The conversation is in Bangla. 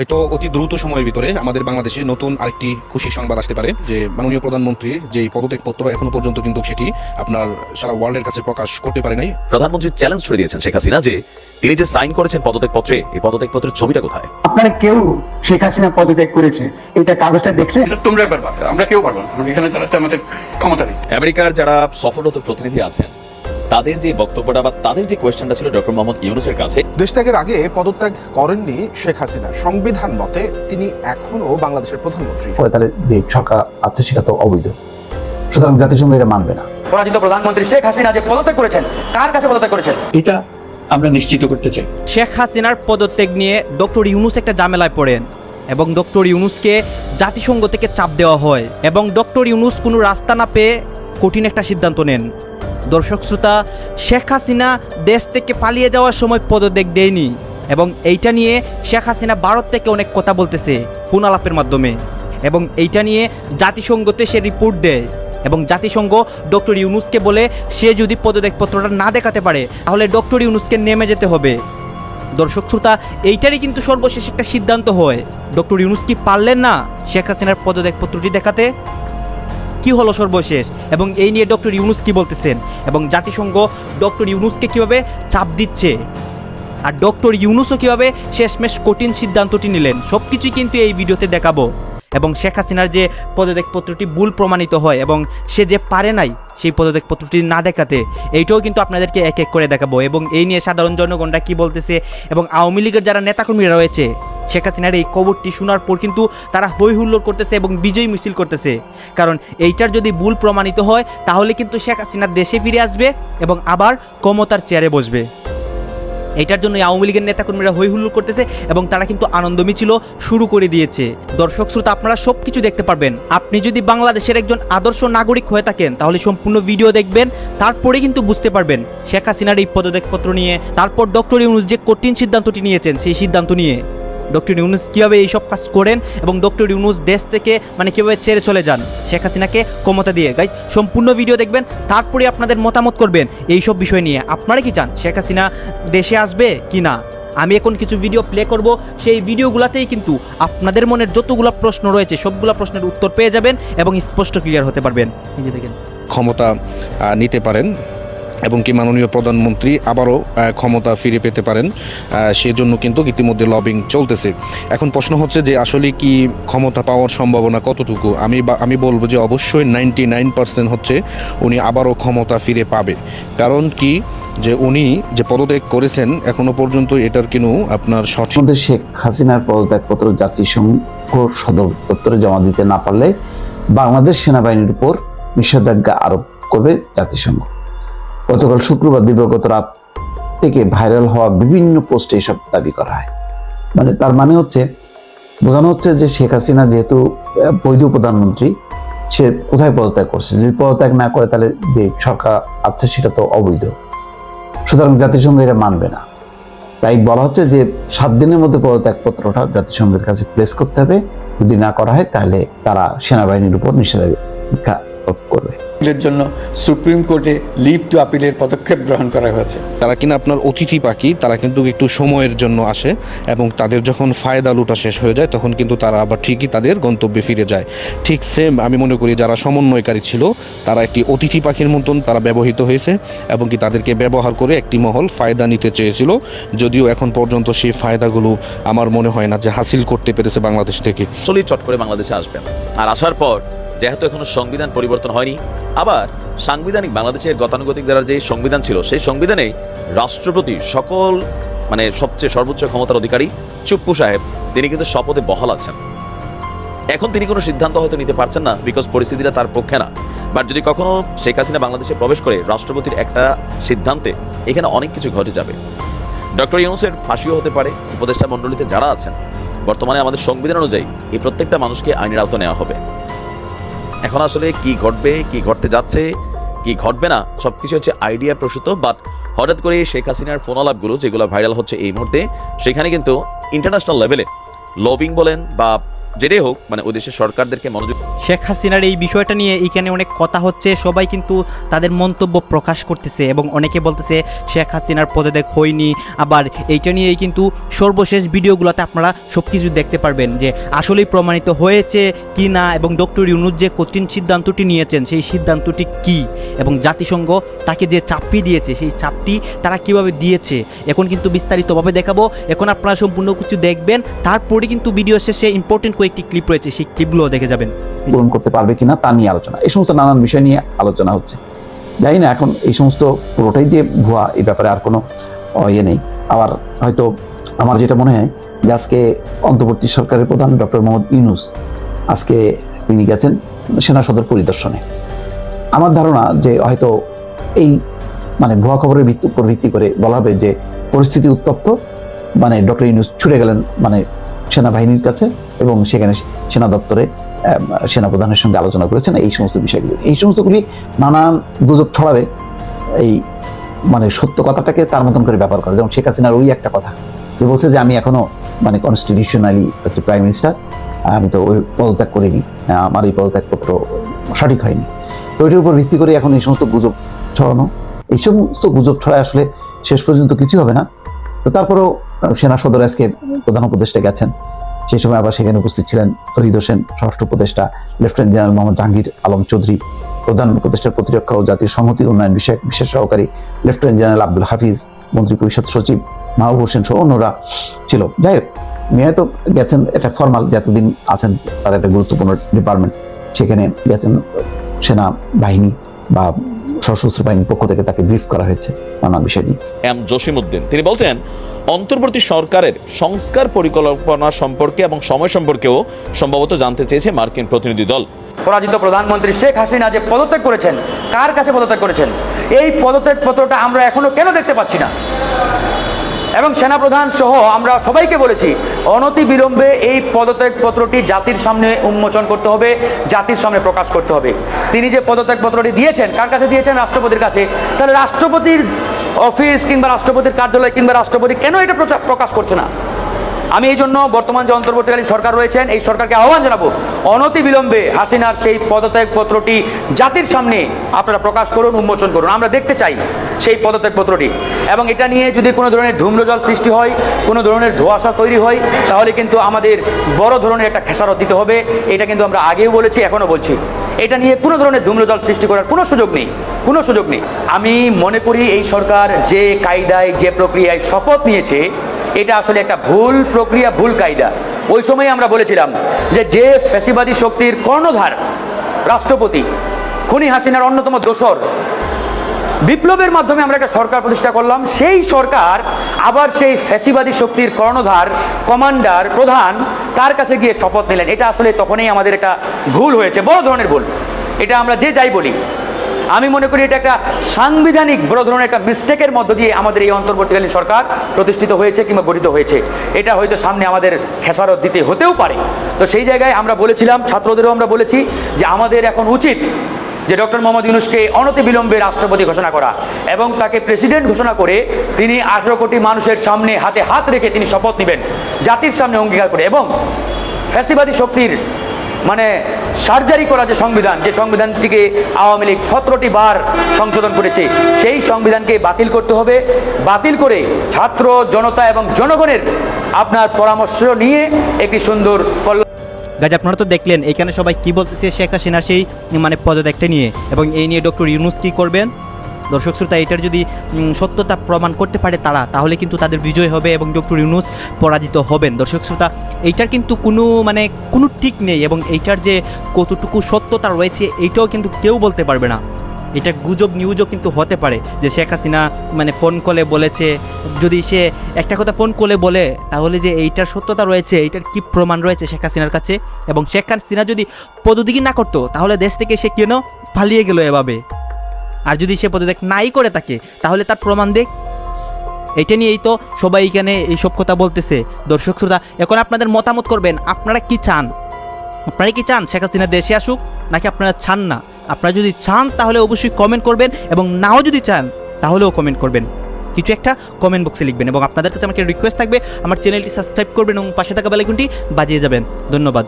হয়তো অতি দ্রুত সময়ের ভিতরে আমাদের বাংলাদেশে নতুন আরেকটি খুশির সংবাদ আসতে পারে যে মাননীয় প্রধানমন্ত্রী যে পদত্যাগ পত্র এখনও পর্যন্ত কিন্তু সেটি আপনার সারা ওয়ার্ল্ডের কাছে প্রকাশ করতে পারে নাই। প্রধানমন্ত্রী চ্যালেঞ্জ ছুড়ে দিয়েছেন শেখ হাসিনা যে তিনি যে সাইন করেছেন পদত্যাগ পত্রে এই পদত্যাগ পত্রের ছবিটা কোথায়? আপনারা কেউ শেখ হাসিনা পদত্যাগ করেছে এটা কাগজটা দেখছেন? এটা তোমরা পারবা আমরা কেউ পারব না এখানে চালাতে আমাদের ক্ষমতা নেই। আমেরিকার যারা সফররত প্রতিনিধি আছেন তাদের যে বক্তব্যটা বা তাদের যে কোয়েশ্চেনটা ছিল ডক্টর মোহাম্মদ ইউনুসের কাছে দেশ ত্যাগের আগে পদত্যাগ করেননি শেখ হাসিনা। সংবিধান মতে তিনি এখনও বাংলাদেশের প্রধানমন্ত্রী। পরে তাহলে যে সরকার আছে সেটা তো অবৈধ। সুতরাং জাতিসংঘ এটা মানবে না। পরাজিত প্রধানমন্ত্রী শেখ হাসিনা যে পদত্যাগ করেছেন কার কাছে পদত্যাগ করেছেন? এটা আমরা নিশ্চিত করতে চাই। শেখ হাসিনার পদত্যাগ নিয়ে ডক্টর ইউনুস একটা ঝামেলায় পড়েন এবং ডক্টর ইউনুসকে জাতিসংঘ থেকে চাপ দেওয়া হয় এবং ডক্টর ইউনুস কোনো রাস্তা না পেয়ে কঠিন একটা সিদ্ধান্ত নেন। দর্শক শ্রোতা, শেখ হাসিনা দেশ থেকে পালিয়ে যাওয়ার সময় পদত্যাগ দেয়নি এবং এইটা নিয়ে শেখ হাসিনা ভারত থেকে অনেক কথা বলতেছে ফোন আলাপের মাধ্যমে এবং এইটা নিয়ে জাতিসংঘতে সে রিপোর্ট দেয় এবং জাতিসংঘ ডক্টর ইউনুসকে বলে, সে যদি পদত্যাগপত্রটা না দেখাতে পারে, তাহলে ডক্টর ইউনুসকে নেমে যেতে হবে। দর্শক শ্রোতা, এইটারই কিন্তু সর্বশেষ একটা সিদ্ধান্ত হয়। ডক্টর ইউনুস কি পারলেন না শেখ হাসিনার পদত্যাগপত্রটি দেখাতে? কি হলো সর্বশেষ? এবং এই নিয়ে ডক্টর ইউনুস কি বলতেছেন? এবং জাতিসংঘ ডক্টর ইউনুসকে কীভাবে চাপ দিচ্ছে? আর ডক্টর ইউনুসও কীভাবে শেষমেশ কঠিন সিদ্ধান্তটি নিলেন? সব কিছুই কিন্তু এই ভিডিওতে দেখাবো। এবং শেখ হাসিনার যে পদত্যাগপত্রটি ভুল প্রমাণিত হয় এবং সে যে পারে নাই সেই পদত্যাগপত্রটি না দেখাতে, এইটাও কিন্তু আপনাদেরকে এক এক করে দেখাবো। এবং এই নিয়ে সাধারণ জনগণরা কি বলতেছে? এবং আওয়ামী লীগের যারা নেতাকর্মীরা রয়েছে শেখ হাসিনার এই খবরটি শোনার পর কিন্তু তারা হই হুল্লোড় করতেছে এবং বিজয় মিছিল করতেছে। কারণ এইটার যদি ভুল প্রমাণিত হয়, তাহলে কিন্তু শেখ হাসিনা দেশে ফিরে আসবে এবং আবার ক্ষমতার চেয়ারে বসবে। এটার জন্য আওয়ামী লীগের নেতাকর্মীরা হুল্লোড় করতেছে এবং তারা কিন্তু আনন্দ মিছিল শুরু করে দিয়েছে। দর্শক শ্রোতা, আপনারা সব কিছু দেখতে পারবেন। আপনি যদি বাংলাদেশের একজন আদর্শ নাগরিক হয়ে থাকেন, তাহলে সম্পূর্ণ ভিডিও দেখবেন, তারপরে কিন্তু বুঝতে পারবেন শেখ হাসিনার এই পদত্যাগপত্র নিয়ে। তারপর ডক্টর ইউনুস যে কঠিন সিদ্ধান্তটি নিয়েছেন, সেই সিদ্ধান্ত নিয়ে। ডক্টর ইউনুস কীভাবে এইসব কাজ করেন এবং ডক্টর ইউনুস দেশ থেকে মানে কীভাবে ছেড়ে চলে যান? শেখ হাসিনাকে ক্ষমতা দিয়ে। গাইজ সম্পূর্ণ ভিডিও দেখবেন, তারপরে আপনাদের মতামত করবেন এই সব বিষয় নিয়ে। আপনারা কি চান, শেখ হাসিনা দেশে আসবে কি না? আমি এখন কিছু ভিডিও প্লে করব, সেই ভিডিওগুলোতেই কিন্তু আপনাদের মনের যতগুলো প্রশ্ন রয়েছে, সবগুলো প্রশ্নের উত্তর পেয়ে যাবেন এবং স্পষ্ট ক্লিয়ার হতে পারবেন। দেখেন। ক্ষমতা নিতে পারেন। এবং কি মাননীয় প্রধানমন্ত্রী আবারও ক্ষমতা ফিরে পেতে পারেন। সেজন্য কিন্তু ইতিমধ্যে লবিং চলতেছে। এখন প্রশ্ন হচ্ছে যে আসলে কি ক্ষমতা পাওয়ার সম্ভাবনা কতটুকু? আমি আমি বলব যে অবশ্যই নাইনটি নাইন পার্সেন্ট হচ্ছে উনি আবারও ক্ষমতা ফিরে পাবে। কারণ কি? যে উনি যে পদত্যাগ করেছেন, এখনও পর্যন্ত এটার কিন্তু আপনার সঠিক শেখ হাসিনার পদত্যাগপত্র জাতিসংঘ সদর দপ্তরে জমা দিতে না পারলে বাংলাদেশ সেনাবাহিনীর উপর নিষেধাজ্ঞা আরোপ করবে জাতিসংঘ। গতকাল শুক্রবার দিবাগত রাত থেকে ভাইরাল হওয়া বিভিন্ন পোস্টে এসব দাবি করা হয়। মানে তার মানে হচ্ছে, বোঝানো হচ্ছে যে শেখ হাসিনা যেহেতু বৈধ প্রধানমন্ত্রী, সে কোথায় পদত্যাগ করছে? যদি পদত্যাগ না করে তাহলে যে সরকার আছে সেটা তো অবৈধ। সুতরাং জাতিসংঘ এটা মানবে না। তাই বলা হচ্ছে যে সাত দিনের মধ্যে পদত্যাগপত্রটা জাতিসংঘের কাছে প্লেস করতে হবে। যদি না করা হয় তাহলে তারা সেনাবাহিনীর উপর নিষেধাজ্ঞা করবে। এর জন্য সুপ্রিম কোর্টে লিভ টু আপিলের পদক্ষেপ গ্রহণ করা হয়েছে। তারা কিনা আপনার অতিথি পাখি তারা কিন্তু একটু সময়ের জন্য আসে এবং তাদের যখন ফায়দা লুটা শেষ হয়ে যায় তখন কিন্তু তারা আবার ঠিকই তাদের গন্তব্যে ফিরে যায়। ঠিক সেম আমি মনে করি যারা সমন্বয়কারী ছিল তারা একটি অতিথি পাখির মতন তারা ব্যবহৃত হয়েছে এবং কি তাদেরকে ব্যবহার করে একটি মহল ফায়দা নিতে চেয়েছিল। যদিও এখন পর্যন্ত সেই ফায়দাগুলো আমার মনে হয় না যে হাসিল করতে পেরেছে বাংলাদেশ থেকে। আসলেই চট করে বাংলাদেশে আসবেন। আর আসার পর যেহেতু এখনও সংবিধান পরিবর্তন হয়নি, আবার সাংবিধানিক বাংলাদেশের গতানুগতিক দ্বারা যে সংবিধান ছিল, সেই সংবিধানে রাষ্ট্রপতি সকল মানে সবচেয়ে সর্বোচ্চ ক্ষমতার অধিকারী চুপ্পু সাহেব, তিনি কিন্তু শপথে বহাল আছেন। এখন তিনি কোনো সিদ্ধান্ত হয়তো নিতে পারছেন না বিকজ পরিস্থিতিটা তার পক্ষে না। বাট যদি কখনো শেখ হাসিনা বাংলাদেশে প্রবেশ করে রাষ্ট্রপতির একটা সিদ্ধান্তে, এখানে অনেক কিছু ঘটে যাবে। ডক্টর ইউনুসের ফাঁসিও হতে পারে, উপদেষ্টা মণ্ডলীতে যারা আছেন, বর্তমানে আমাদের সংবিধান অনুযায়ী এই প্রত্যেকটা মানুষকে আইনের আওতা নেওয়া হবে। এখন আসলে কি ঘটবে, কি ঘটতে যাচ্ছে, কি ঘটবে না সব কিছু হচ্ছে আইডিয়া প্রসূত বাট হঠাৎ করে শেখ হাসিনার ফোন আলাপগুলো যেগুলো ভাইরাল হচ্ছে এই মুহূর্তে, সেখানে কিন্তু ইন্টারন্যাশনাল লেভেলে লবিং বলেন বা যেটাই হোক মানে ওই দেশের সরকারদেরকে মনোযোগ শেখ হাসিনার এই বিষয়টা নিয়ে এখানে অনেক কথা হচ্ছে। সবাই কিন্তু তাদের মন্তব্য প্রকাশ করতেছে এবং অনেকে বলতেছে, শেখ হাসিনার পদত্যাগ হয়নি। আবার এইটা নিয়েই কিন্তু সর্বশেষ ভিডিওগুলোতে আপনারা সব কিছু দেখতে পারবেন যে আসলেই প্রমাণিত হয়েছে কি না এবং ডক্টর ইউনুস যে কঠিন সিদ্ধান্তটি নিয়েছেন, সেই সিদ্ধান্তটি কি? এবং জাতিসংঘ তাকে যে চাপটি দিয়েছে, সেই চাপটি তারা কীভাবে দিয়েছে? এখন কিন্তু বিস্তারিতভাবে দেখাবো। এখন আপনারা সম্পূর্ণ কিছু দেখবেন। তারপরে কিন্তু ভিডিও শেষে ইম্পর্টেন্ট কয়েকটি ক্লিপ রয়েছে, সেই ক্লিপগুলো দেখে যাবেন। পূরণ করতে পারবে কিনা তা নিয়ে আলোচনা। এই সমস্ত নানান বিষয় নিয়ে আলোচনা হচ্ছে। জানি না, এখন এই সমস্ত পুরোটাই যে ভুয়া, এই ব্যাপারে আর কোনো ইয়ে নেই। আবার হয়তো আমার যেটা মনে হয় যে আজকে অন্তর্বর্তী সরকারের প্রধান ডক্টর মোহাম্মদ ইউনুস, আজকে তিনি গেছেন সেনা সদর পরিদর্শনে। আমার ধারণা যে হয়তো এই মানে ভুয়া খবরের ভিত্তি উপর ভিত্তি করে বলা হবে যে পরিস্থিতি উত্তপ্ত মানে ডক্টর ইউনুস ছুটে গেলেন মানে সেনাবাহিনীর কাছে এবং সেখানে সেনা দপ্তরে সেনাপ্রধানের সঙ্গে আলোচনা করেছেন এই সমস্ত বিষয়গুলি। এই সমস্তগুলি নানান গুজব ছড়াবে এই মানে সত্য কথাটাকে তার মতন করে ব্যবহার করে। যেমন শেখ হাসিনার ওই একটা কথা। যে বলছে যে, আমি এখনও মানে কনস্টিটিউশনালি হচ্ছে প্রাইম মিনিস্টার আমি তো ওই পদত্যাগ করিনি আমার এই পদত্যাগপত্র সঠিক হয়নি। তো ওইটার উপর ভিত্তি করে এখন এই সমস্ত গুজব ছড়ানো। এই সমস্ত গুজব ছড়ায় আসলে শেষ পর্যন্ত কিছু হবে না। তো তারপরেও সেনা সদর আজকে প্রধান উপদেষ্টা গেছেন। সেই সময় আবার সেখানে উপস্থিত ছিলেন তহিদ হোসেন, ষষ্ঠ উপদেষ্টা, লেফটেন্যান্ট জেনারেল মোহাম্মদ জাহাঙ্গীর আলম চৌধুরী, প্রধান উপদেষ্টার প্রতিরক্ষা ও জাতীয় সংহতি উন্নয়ন বিষয়ক বিশেষ সহকারী লেফটেন্যান্ট জেনারেল আব্দুল হাফিজ, মন্ত্রী পরিষদ সচিব মাহবুব হোসেন সহ অন্যরা ছিল। যাই হোক মেয়ে তো গেছেন এটা ফর্মাল যে এতদিন আছেন, তার একটা গুরুত্বপূর্ণ ডিপার্টমেন্ট সেখানে গেছেন সেনা বাহিনী বা সশস্ত্র বাহিনীর পক্ষ থেকে তাকে ব্রিফ করা হয়েছে। নানা বিষয় নিয়ে। এম জসিমউদ্দিন তিনি বলছেন অন্তর্বর্তী সরকারের সংস্কার পরিকল্পনা সম্পর্কে এবং সময় সম্পর্কেও সম্ভবত জানতে চেয়েছে মার্কিন প্রতিনিধি দল। পরাজিত প্রধানমন্ত্রী শেখ হাসিনা যে পদত্যাগ করেছেন কার কাছে পদত্যাগ করেছেন? এই পদত্যাগ পত্রটা আমরা এখনও কেন দেখতে পাচ্ছি না? এবং সেনাপ্রধান সহ আমরা সবাইকে বলেছি, অনতি বিলম্বে এই পদত্যাগপত্রটি জাতির সামনে উন্মোচন করতে হবে, জাতির সামনে প্রকাশ করতে হবে। তিনি যে পদত্যাগপত্রটি দিয়েছেন, কার কাছে দিয়েছেন? রাষ্ট্রপতির কাছে। তাহলে রাষ্ট্রপতির অফিস কিংবা রাষ্ট্রপতির কার্যালয় কিংবা রাষ্ট্রপতি কেন এটা প্রকাশ করছে না? আমি এই জন্য বর্তমান যে অন্তর্বর্তীকালীন সরকার রয়েছেন, এই সরকারকে আহ্বান জানাব, অনতি বিলম্বে হাসিনার সেই পদত্যাগ পত্রটি জাতির সামনে আপনারা প্রকাশ করুন, উন্মোচন করুন। আমরা দেখতে চাই সেই পদত্যাগ পত্রটি এবং এটা নিয়ে যদি কোনো ধরনের ধূম্রজল সৃষ্টি হয়, কোনো ধরনের ধোঁয়াশা তৈরি হয়, তাহলে কিন্তু আমাদের বড় ধরনের একটা খেসারত দিতে হবে। এটা কিন্তু আমরা আগেও বলেছি, এখনও বলছি। এটা নিয়ে কোনো ধরনের ধূম্রজল সৃষ্টি করার কোনো সুযোগ নেই, কোনো সুযোগ নেই। আমি মনে করি এই সরকার যে কায়দায়, যে প্রক্রিয়ায় শপথ নিয়েছে এটা আসলে একটা ভুল প্রক্রিয়া, ভুল কায়দা। ওই সময় আমরা বলেছিলাম যে যে ফ্যাসিবাদী শক্তির কর্ণধার, রাষ্ট্রপতি, খুনি হাসিনার অন্যতম দোসর বিপ্লবের মাধ্যমে আমরা একটা সরকার প্রতিষ্ঠা করলাম, সেই সরকার আবার সেই ফ্যাসিবাদী শক্তির কর্ণধার, কমান্ডার, প্রধান, তার কাছে গিয়ে শপথ নিলেন। এটা আসলে তখনই আমাদের একটা ভুল হয়েছে, বড় ধরনের ভুল। এটা আমরা যে যাই বলি আমি মনে করি এটা একটা সাংবিধানিক বড় ধরনের একটা মিস্টেকের মধ্য দিয়ে আমাদের এই অন্তর্বর্তীকালীন সরকার প্রতিষ্ঠিত হয়েছে কিংবা গঠিত হয়েছে। এটা হয়তো সামনে আমাদের খেসারত দিতে হতেও পারে। তো সেই জায়গায় আমরা বলেছিলাম, ছাত্রদেরও আমরা বলেছি যে আমাদের এখন উচিত যে ডক্টর মোহাম্মদ ইউনুসকে অনতিবিলম্বে রাষ্ট্রপতি ঘোষণা করা এবং তাকে প্রেসিডেন্ট ঘোষণা করে তিনি আঠেরো কোটি মানুষের সামনে হাতে হাত রেখে তিনি শপথ নেবেন, জাতির সামনে অঙ্গীকার করে এবং ফ্যাসিবাদী শক্তির মানে সার্জারি করা যে সংবিধান, যে সংবিধানটিকে আওয়ামী লীগ সতেরোটি বার সংশোধন করেছে, সেই সংবিধানকে বাতিল করতে হবে। বাতিল করে ছাত্র জনতা এবং জনগণের আপনার পরামর্শ নিয়ে একটি সুন্দর গাছ আপনারা তো দেখলেন, এখানে সবাই কি বলতেছে শেখ হাসিনার সেই মানে পদত্যাগটা নিয়ে। এবং এই নিয়ে ডক্টর ইউনুস কী করবেন? দর্শক শ্রোতা, এটার যদি সত্যতা প্রমাণ করতে পারে তারা, তাহলে কিন্তু তাদের বিজয় হবে এবং ডক্টর ইউনুস পরাজিত হবেন। দর্শক শ্রোতা, এইটার কিন্তু কোনো মানে কোনো ঠিক নেই এবং এইটার যে কতটুকু সত্যতা রয়েছে, এইটাও কিন্তু কেউ বলতে পারবে না। এটা গুজব, নিউজও কিন্তু হতে পারে যে শেখ হাসিনা মানে ফোন কলে বলেছে। যদি সে একটা কথা ফোন কলে বলে, তাহলে যে এইটার সত্যতা রয়েছে, এইটার কি প্রমাণ রয়েছে শেখ হাসিনার কাছে? এবং শেখ হাসিনা যদি পদদিকে না করতো, তাহলে দেশ থেকে সে কেন পালিয়ে গেল এভাবে? আর যদি সে পদত্যাগ নাই করে থাকে তাহলে তার প্রমাণ দেখ। এটা নিয়েই তো সবাই এখানে এইসব কথা বলতেছে। দর্শক শ্রোতা, এখন আপনাদের মতামত করবেন, আপনারা কি চান? আপনারা কি চান শেখ হাসিনা দেশে আসুক, নাকি আপনারা চান না? আপনারা যদি চান, তাহলে অবশ্যই কমেন্ট করবেন, এবং নাও যদি চান, তাহলেও কমেন্ট করবেন। কিছু একটা কমেন্ট বক্সে লিখবেন, এবং আপনাদের কাছে আমাকে রিকোয়েস্ট থাকবে, আমার চ্যানেলটি সাবস্ক্রাইব করবেন, এবং পাশে থাকা বেলাইকনটি বাজিয়ে যাবেন। ধন্যবাদ।